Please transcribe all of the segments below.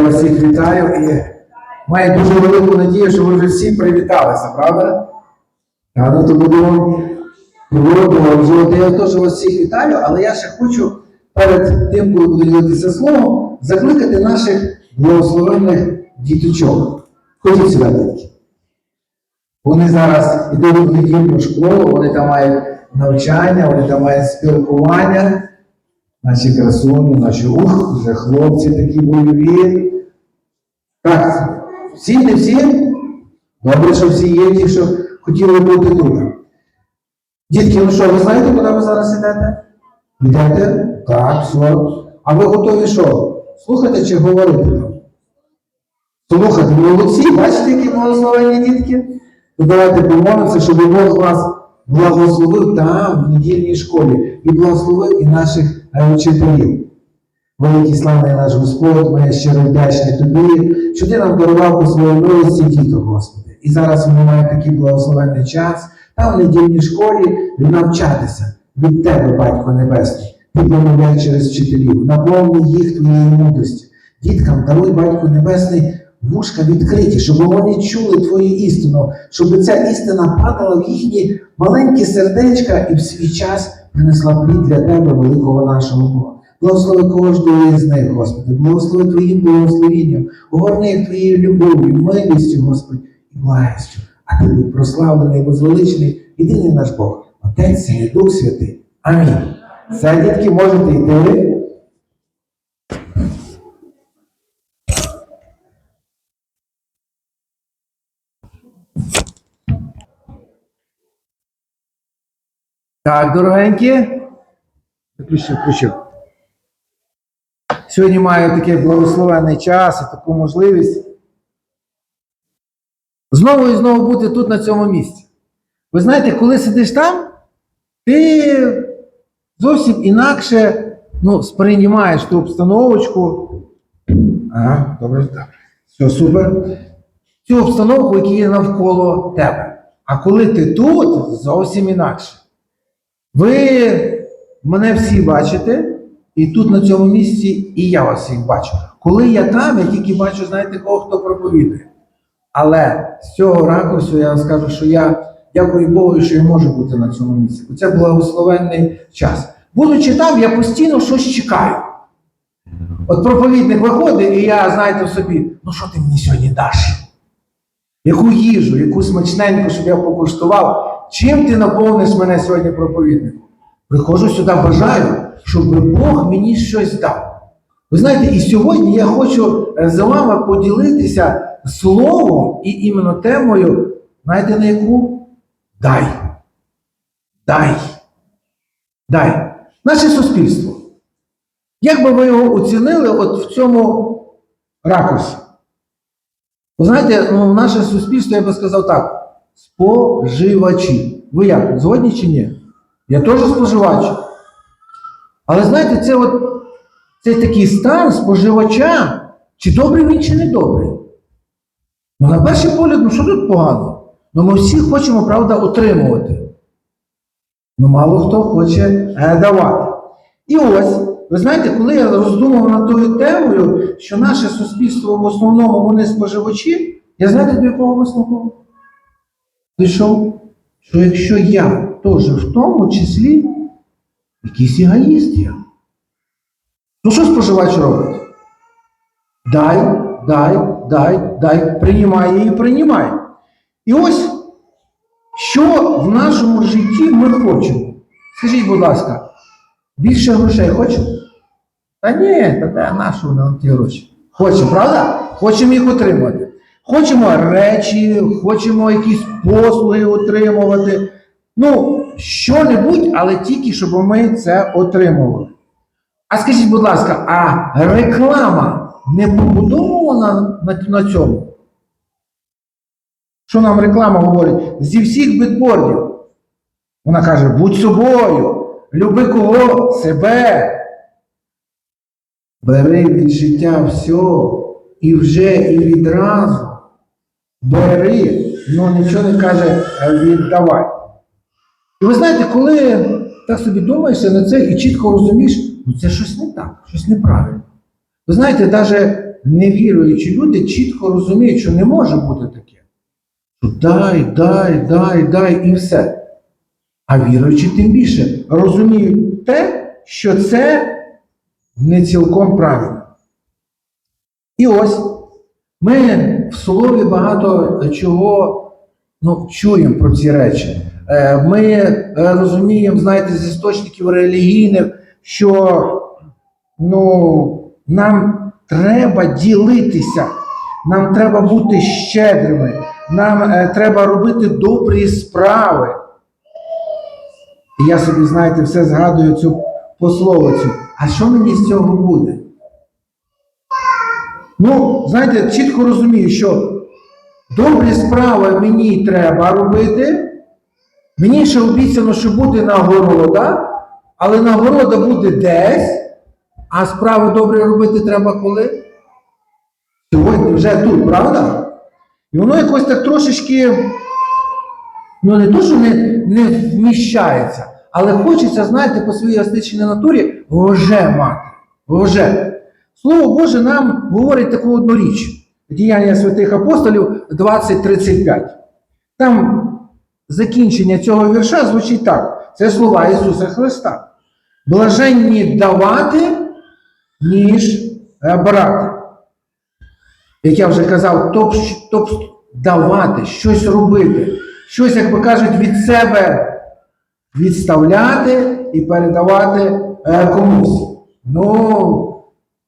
Я вас всіх вітаю і маю дуже велику надію, що ви вже всі привіталися, правда? А ну то будемо. Я теж вас всіх вітаю, але я ще хочу перед тим, коли буду ділитися словом, закликати наших благословенних діточок. Ходіть сюди. Вони зараз йдуть в недільну школу, вони там мають навчання, вони там мають спілкування. Наші красуні, наші ух, вже хлопці такі бойові. Так, всі, не всі? Добре, що всі є, ті, що хотіли бути тут. Дітки, ну що, ви знаєте, куди ви зараз йдете? Йдете? Так, все. А ви готові що? Слухати чи говорити? Слухати, молодці, бачите, які благословені дітки? То давайте помолимося, щоб Бог вас благословив там, в недільній школі, і благословив і наших е, вчителів. Великий славний наш Господь, ми щиро вдячні тобі, що ти нам дарував по своїй милості діток, Господи. І зараз вони мають такий благословенний час, там в недільній школі навчатися від Тебе, Батько Небесний. Ти промовляй через вчителів, наповни їх твоєю мудрістю. Діткам даруй, Батько Небесний, вушка відкриті, щоб вони чули Твою істину, щоб ця істина падала в їхні маленькі сердечка і в свій час принесла плід для Тебе, великого нашого Бога. Благослови кожного із них, Господи, благослови Твоїм благословінням, огорни їх Твоєю любов'ю, милістю, Господи, і благістю. А Ти будь прославлений, возвеличений, єдиний наш Бог, Отець і Дух Святий. Амінь. Все, дітки, можете йти. Так, дорогенькі. Включив, включив. Сьогодні маю такий благословенний час і таку можливість знову і знову бути тут, на цьому місці. Ви знаєте, коли сидиш там, ти зовсім інакше ну, сприймаєш ту обстановочку. Ага, добре, так. Все, супер. Цю обстановку, яка є навколо тебе. А коли ти тут, зовсім інакше. Ви мене всі бачите, і тут на цьому місці, і я вас всіх бачу. Коли я там, я тільки бачу, знаєте, кого хто проповідує. Але з цього ракурсу я вам скажу, що я дякую Богу, що я можу бути на цьому місці. Бо Це благословенний час. Будучи там, я постійно щось чекаю. От проповідник виходить, і я, знаєте, собі, ну що ти мені сьогодні даш? Яку їжу, яку смачненьку, щоб я покуштував? Чим ти наповниш мене сьогодні проповідником? Приходжу сюди, бажаю, щоб Бог мені щось дав. Ви знаєте, і сьогодні я хочу е, з вами поділитися словом і іменно темою, знаєте на яку? Дай. Дай. Дай. Наше суспільство. Як би ви його оцінили от в цьому ракурсі? Ви знаєте, ну, наше суспільство, я би сказав так, споживачі. Ви як, згодні чи ні? Я теж споживач. Але знаєте, це от це такий стан споживача, чи добрий він, чи не добрий. Ну, на перший погляд, ну що тут погано? Ну ми всі хочемо, правда, отримувати. Ну, мало хто хоче е, давати. І ось, ви знаєте, коли я роздумав над тою темою, що наше суспільство в основному вони споживачі, я знаєте, до якого висновку дійшов? Що якщо я теж в тому числі якийсь егоїст я. Ну що споживач робить? Дай, дай, дай, дай, приймай і приймай. І ось, що в нашому житті ми хочемо. Скажіть, будь ласка, більше грошей хочемо? Та ні, та де нашу нам ті гроші? Хочемо, правда? Хочемо їх отримати. Хочемо речі, хочемо якісь послуги отримувати. Ну, що-небудь, але тільки, щоб ми це отримували. А скажіть, будь ласка, а реклама не побудована на, на цьому? Що нам реклама говорить? Зі всіх бітбордів. Вона каже: будь собою, люби кого себе. Бери від життя все і вже і відразу. Бери, ну нічого не каже віддавай. І ви знаєте, коли так собі думаєшся на це і чітко розумієш, ну це щось не так, щось неправильно. Ви знаєте, навіть невіруючі люди чітко розуміють, що не може бути таке. Дай, дай, дай, дай і все. А віруючі тим більше розуміють те, що це не цілком правильно. І ось ми в слові багато чого ну, чуємо про ці речі. Е, Ми е, розуміємо, знаєте, з істочників релігійних, що ну, нам треба ділитися, нам треба бути щедрими, нам е, треба робити добрі справи. І я собі, знаєте, все згадую цю пословицю. А що мені з цього буде? Ну, знаєте, чітко розумію, що добрі справи мені треба робити. Мені ще обіцяно, що буде нагорода, але нагорода буде десь, а справи добрі робити треба коли? Сьогодні вже тут, правда? І воно якось так трошечки, ну не то, що не, не вміщається, але хочеться, знаєте, по своїй астичній натурі вже мати. Вже. Слово Боже нам говорить таку одну річ. Діяння святих апостолів 20.35. Там закінчення цього вірша звучить так. Це слова Ісуса Христа. Блаженні давати, ніж е, брати. Як я вже казав, топ, топ давати, щось робити, щось, як би кажуть, від себе відставляти і передавати е, комусь. Ну,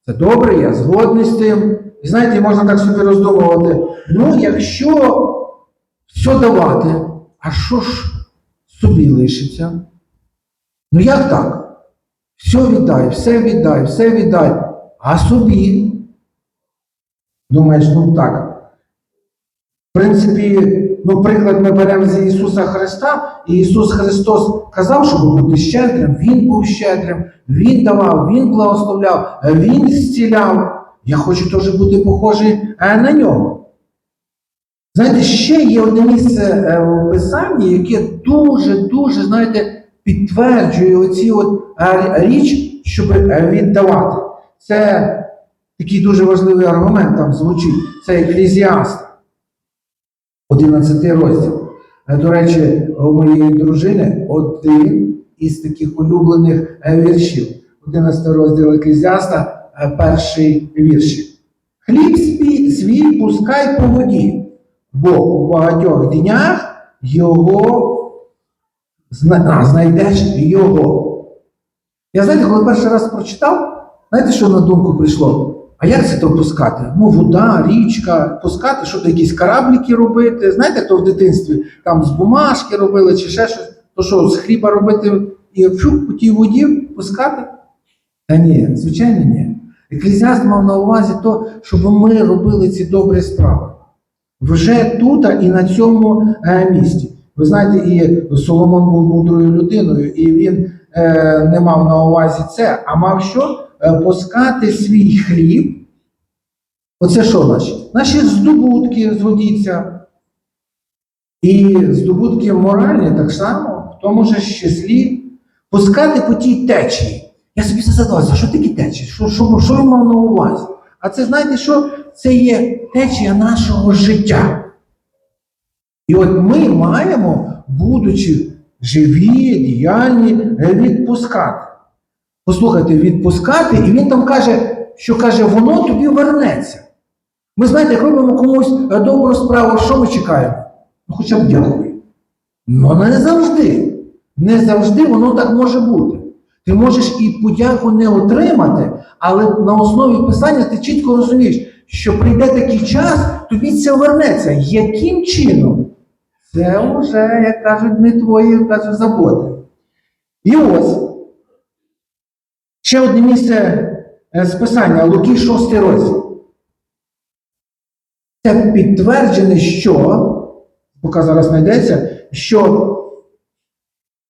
це добре, я згодний з тим. І знаєте, можна так собі роздумувати. Ну, якщо все давати, а що ж собі лишиться? Ну як так? Все віддай, все віддай, все віддай. А собі? Думаєш, ну так. В принципі, ну, приклад ми беремо з Ісуса Христа, і Ісус Христос казав, щоб бути щедрим, Він був щедрим, Він давав, Він благословляв, Він зціляв. Я хочу теж бути похожий е, на нього. Знаєте, ще є одне місце е, в Писанні, яке дуже-дуже, знаєте, підтверджує оці от е, річ, щоб е, віддавати. Це такий дуже важливий аргумент там звучить. Це Еклезіаст, 11 розділ. Е, До речі, у моєї дружини один із таких улюблених е, віршів. 11 розділ Еклезіаста, е, перший віршик. Хліб свій, пускай по воді, бо у багатьох днях його знайдеш його. Я знаєте, коли перший раз прочитав, знаєте, що на думку прийшло? А як це то пускати? Ну, вода, річка, пускати, що то якісь корабліки робити. Знаєте, то в дитинстві там з бумажки робили чи ще щось, то що, з хліба робити і фу, по тій воді пускати? Та ні, звичайно, ні. Еклезіаст мав на увазі то, щоб ми робили ці добрі справи. Вже тут і на цьому е, місці. Ви знаєте, і Соломон був мудрою людиною, і він е, не мав на увазі це, а мав що? Е, пускати свій хліб. Оце що наші? Наші здобутки згодіться. І здобутки моральні так само, в тому ж числі, пускати по тій течії. Я собі задавався, що такі течії? Що, що, що він мав на увазі? А це знаєте що? Це є течія нашого життя. І от ми маємо, будучи живі, діяльні, відпускати. Послухайте, відпускати, і він там каже, що каже, воно тобі вернеться. Ми знаєте, як робимо комусь е, добру справу, що ми чекаємо? Ну, хоча б дякую. Ну, не завжди. Не завжди воно так може бути. Ти можеш і подяку не отримати, але на основі писання ти чітко розумієш, що прийде такий час, тобі це вернеться. Яким чином? Це вже, як кажуть, не твої як кажуть, заботи. І ось ще одне місце е, з писання Луки 6 розділ. Це підтверджене, що, поки зараз знайдеться, що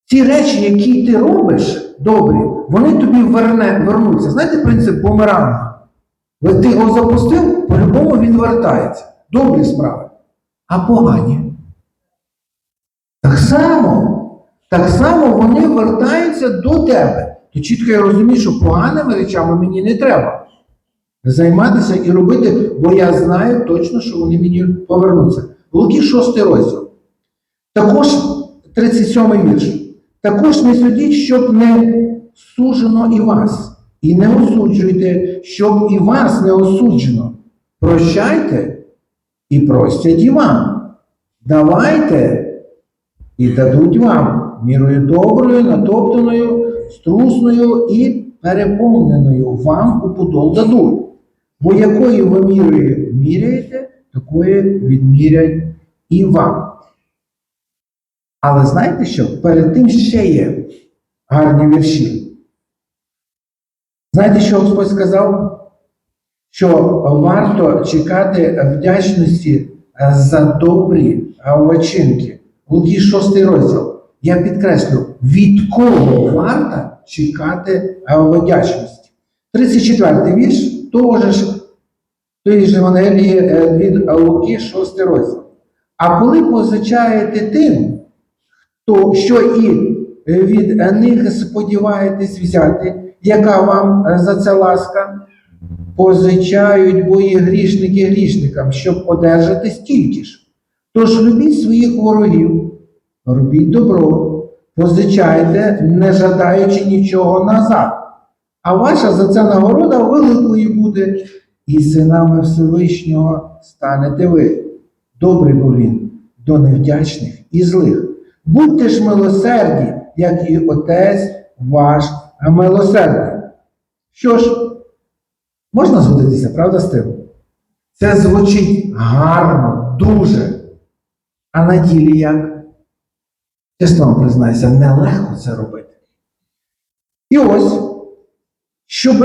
ті речі, які ти робиш добрі, вони тобі верне, вернуться. Знаєте принцип бумерангу? От Ти його запустив, по-любому він вертається. Добрі справи. А погані. Так само, так само вони вертаються до тебе. То чітко я розумію, що поганими речами мені не треба. займатися і робити, бо я знаю точно, що вони мені повернуться. Луки 6 розділ. Також 37 вірш. Також не судіть, щоб не сужено і вас, і не осуджуйте, щоб і вас не осуджено. Прощайте і простять і вам. Давайте і дадуть вам мірою доброю, натоптаною, струсною і переповненою вам у подол дадуть. Бо якою ви мірою міряєте, такою відмірять і вам. Але знаєте що? Перед тим ще є гарні вірші. Знаєте, що Господь сказав? Що варто чекати вдячності за добрі вчинки. Луки 6 розділ. Я підкреслю, від кого варто чекати вдячності. 34 й вірш того ж тої ж Евангелії е, від Луки 6 розділ. А коли позичаєте тим, то що і від них сподіваєтесь взяти, яка вам е, за це ласка? Позичають бо і грішники грішникам, щоб одержати стільки ж. Тож любіть своїх ворогів, робіть добро, позичайте, не жадаючи нічого назад. А ваша за це нагорода великою буде, і синами Всевишнього станете ви. Добрий був він до невдячних і злих. Будьте ж милосерді, як і Отець ваш милосердний. Що ж, можна згодитися, правда, з тим? Це звучить гарно, дуже. А на ділі як? Чесно вам признаюся, нелегко це робити. І ось, щоб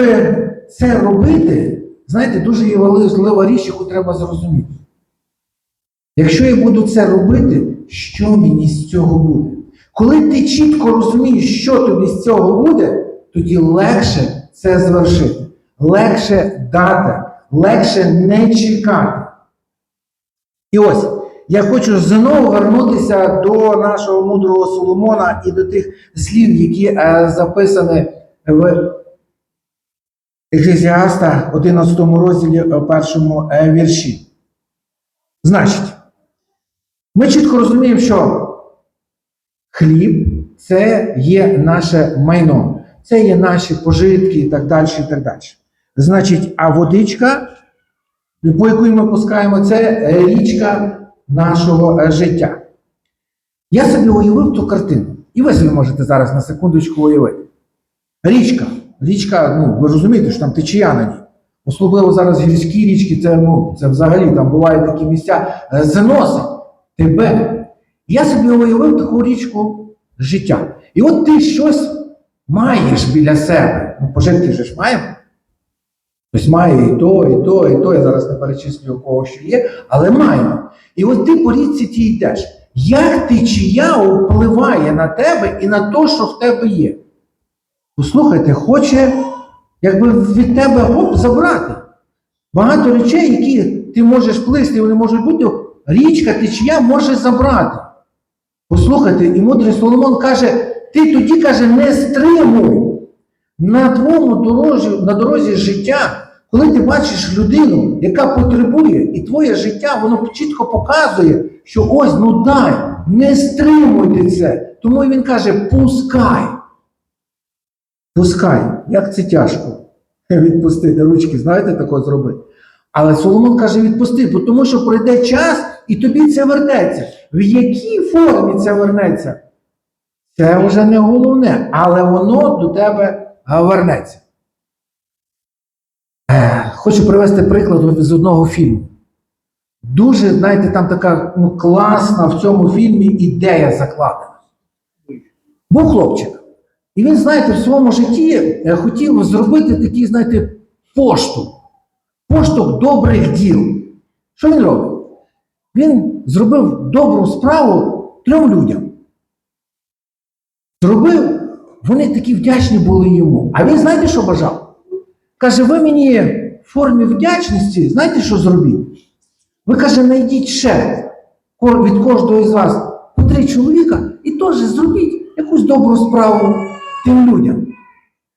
це робити, знаєте, дуже є важлива річ, яку треба зрозуміти. Якщо я буду це робити, що мені з цього буде? Коли ти чітко розумієш, що тобі з цього буде, тоді легше це звершити, легше дати, легше не чекати. І ось я хочу знову вернутися до нашого мудрого Соломона і до тих слів, які е, записані в Еклезіаста 11 розділі е, першому е, вірші. Значить, ми чітко розуміємо, що хліб це є наше майно, це є наші пожитки і так далі. і так далі. Значить, а водичка, по яку ми пускаємо, це річка нашого е, життя. Я собі уявив ту картину. І ви собі можете зараз на секундочку уявити. Річка. Річка, ну, ви розумієте, що там течія на ній. Особливо зараз гірські річки, це, ну, це взагалі там бувають такі місця, е, заносить тебе. Я собі уявив таку річку життя. І от ти щось маєш біля себе. Ну, пожитки же ж маємо. Хтось має і то, і то, і то. Я зараз не перечислюю кого що є, але маємо. І от ти по річці ті йдеш. Як течія впливає на тебе і на те, що в тебе є? Послухайте, хоче якби від тебе гоп забрати. Багато речей, які ти можеш плисти, вони можуть бути, річка течія може забрати. Послухайте, і мудрий Соломон каже: ти тоді каже, не стримуй на твоєму дорозі, на дорозі життя. Коли ти бачиш людину, яка потребує, і твоє життя, воно чітко показує, що ось, ну дай, не стримуйте це. Тому він каже, пускай. Пускай. Як це тяжко відпустити ручки, знаєте, такого зробити. Але Соломон каже, відпусти, бо тому що пройде час і тобі це вернеться. В якій формі це вернеться? Це вже не головне, але воно до тебе а. Е, Хочу привести приклад з одного фільму. Дуже, знаєте, там така ну, класна в цьому фільмі ідея закладена. Був хлопчик. І він, знаєте, в своєму житті е, хотів зробити такий, знаєте, поштовх. Поштовх добрих діл. Що він робить? Він зробив добру справу трьом людям. Зробив, вони такі вдячні були йому. А він знаєте, що бажав? Каже, ви мені в формі вдячності, знаєте, що зробіть? Ви каже, знайдіть ще від кожного із вас по три чоловіка і теж зробіть якусь добру справу тим людям.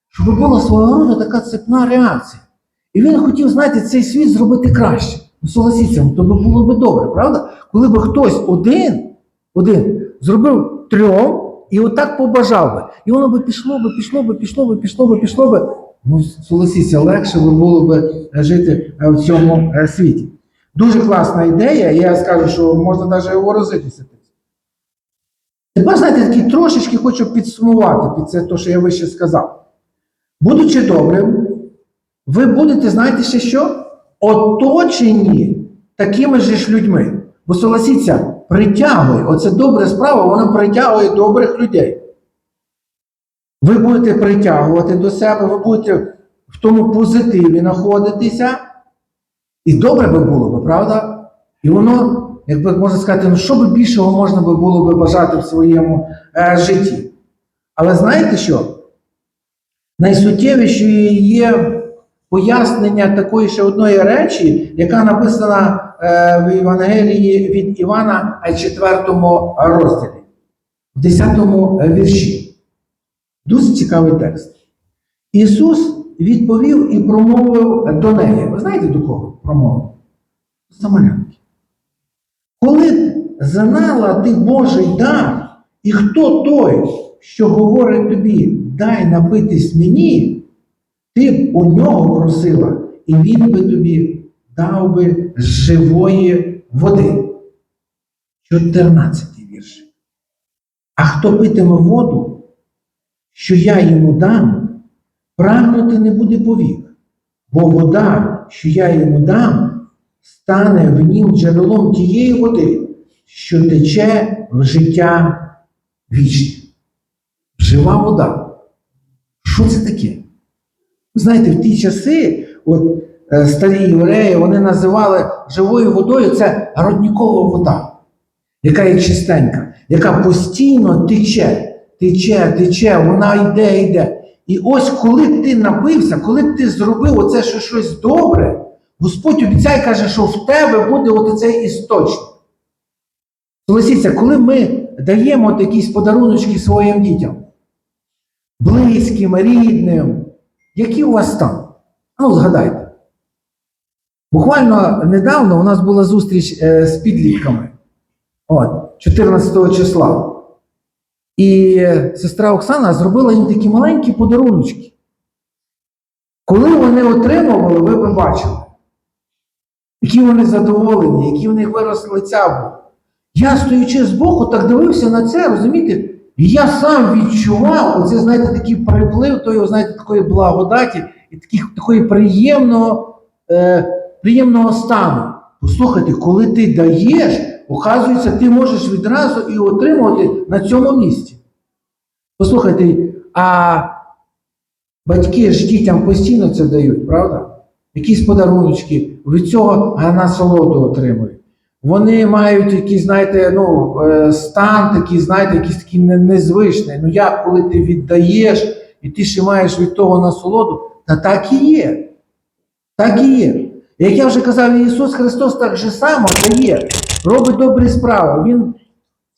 Щоб була свого роду така цепна реакція. І він хотів, знаєте, цей світ зробити краще. Ну, согласіться, ну, то було б добре, правда? Коли б хтось один, один зробив трьом і отак побажав би. І воно би пішло би, пішло би, пішло би, пішло би, пішло би. Ну, согласіться, легше би було би жити е, в цьому е, світі. Дуже класна ідея, я скажу, що можна навіть ворозитися. Тепер, знаєте, такі трошечки хочу підсумувати під це, те, що я вище сказав. Будучи добрим, ви будете, знаєте ще що? Оточені такими ж людьми. Бо согласіться, притягує, оце добра справа, вона притягує добрих людей. Ви будете притягувати до себе, ви будете в тому позитиві знаходитися. І добре би було би, правда? І воно, як би можна сказати, ну що би більшого можна би було би бажати в своєму е, житті. Але знаєте що? Найсуттєвішою є пояснення такої ще одної речі, яка написана е, в Євангелії від Івана, е, 4 розділі, в 10 вірші. Дуже цікавий текст. Ісус відповів і промовив до неї. Ви знаєте до кого промовив? До Самарянки. Коли знала ти Божий дар, і хто той, що говорить тобі, дай напитись мені, ти б у нього просила, і він би тобі дав би живої води. 14 вірш. А хто питиме воду, що я йому дам, прагнути не буде повік, бо вода, що я йому дам, стане в нім джерелом тієї води, що тече в життя вічне. Жива вода. Що це таке? Знаєте, в ті часи, от е, старі євреї, вони називали живою водою це родникова вода, яка є чистенька, яка постійно тече, тече, тече, вона йде, йде. І ось коли ти напився, коли б ти зробив оце що щось добре, Господь обіцяє, каже, що в тебе буде от цей істочник. Согласіться, коли ми даємо от якісь подаруночки своїм дітям, близьким, рідним, які у вас стан? Ну, згадайте. Буквально недавно у нас була зустріч е, з підлітками. От, 14 числа. І е, сестра Оксана зробила їм такі маленькі подаруночки. Коли вони отримували, ви б бачили, які вони задоволені, які в них вирос лиця був. Я, стоячи збоку, так дивився на це, розумієте? І я сам відчував оце, знаєте, такий приплив тої, знаєте, такої благодаті і таких, такої приємного, е, приємного стану. Послухайте, коли ти даєш, оказується, ти можеш відразу і отримувати на цьому місці. Послухайте, а батьки ж дітям постійно це дають, правда? Якісь подаруночки, від цього насолоду отримують. Вони мають якийсь, знаєте, ну, е, стан такий, знаєте, якийсь такий не- незвичний. Ну як, коли ти віддаєш, і ти ще маєш від того насолоду, та так і є. Так і є. Як я вже казав, Ісус Христос так же само дає, робить добрі справи. Він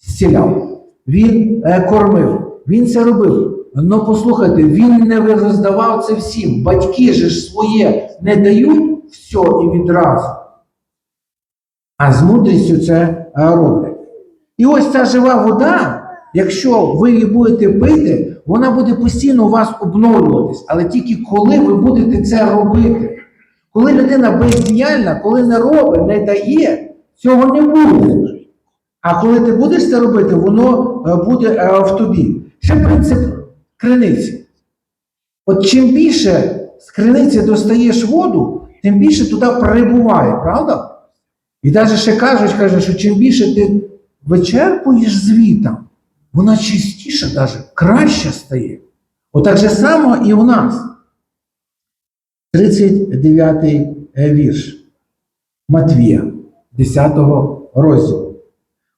зціляв, Він е, кормив, Він це робив. Ну послухайте, Він не роздавав це всім. Батьки же ж своє не дають все і відразу а з мудрістю це е, роблять. І ось ця жива вода, якщо ви її будете пити, вона буде постійно у вас обновлюватись. Але тільки коли ви будете це робити. Коли людина бездіяльна, коли не робить, не дає, цього не буде. А коли ти будеш це робити, воно е, буде е, в тобі. Ще принцип криниці. От чим більше з криниці достаєш воду, тим більше туди прибуває, правда? І навіть ще кажуть, каже, що чим більше ти вичерпуєш звітом, вона чистіше, навіть краще стає. Отак же само і у нас. 39 вірш Матвія, 10 розділу.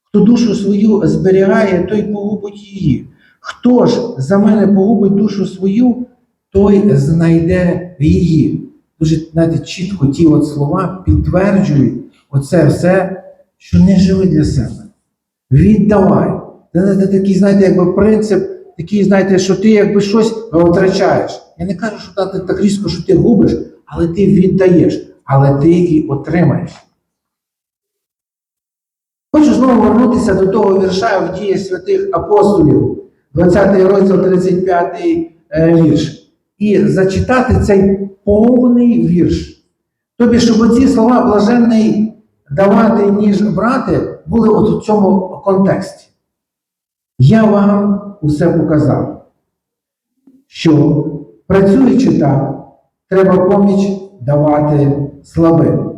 Хто душу свою зберігає, той погубить її. Хто ж за мене погубить душу свою, той знайде її. Дуже знаєте, чітко ті от слова підтверджують оце все, що не живи для себе. Віддавай. Це, такий, знаєте, якби принцип, такий, знаєте, що ти якби щось втрачаєш. Я не кажу, що так, так різко, що ти губиш, але ти віддаєш, але ти і отримаєш. Хочу знову вернутися до того вірша в дії святих апостолів, 20 розділ, 35 е, вірш. І зачитати цей повний вірш. Тобі, щоб оці слова блаженний давати, ніж брати, були от у цьому контексті. Я вам усе показав, що працюючи так, треба поміч давати слабим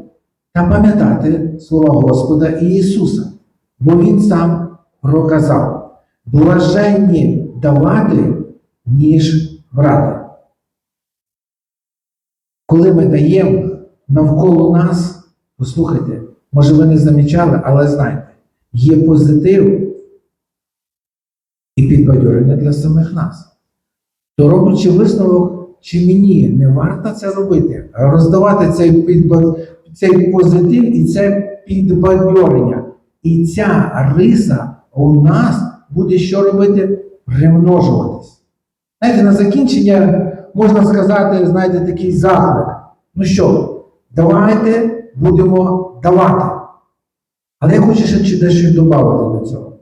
та пам'ятати слова Господа і Ісуса, бо Він сам проказав блаженні давати, ніж брати. Коли ми даємо навколо нас, послухайте, може ви не замічали, але знайте, є позитив і підбадьорення для самих нас. То роблячи висновок, чи мені не варто це робити, роздавати цей, підба... цей позитив і це підбадьорення. І ця риса у нас буде що робити? Примножуватись. Знаєте, на закінчення можна сказати, знаєте, такий заклик. Ну що, давайте будемо давати. Але я хочу ще дещо додати до цього.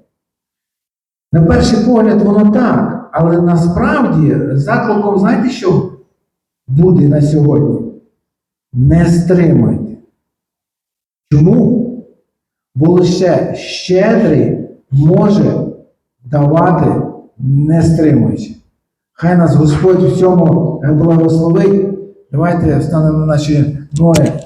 На перший погляд, воно так, але насправді закликом, знаєте, що буде на сьогодні? Не стримуйте. Чому? Бо лише щедрий може давати, не стримуючи. Хай нас Господь в цьому благословить. Давайте встанемо на наші ноги.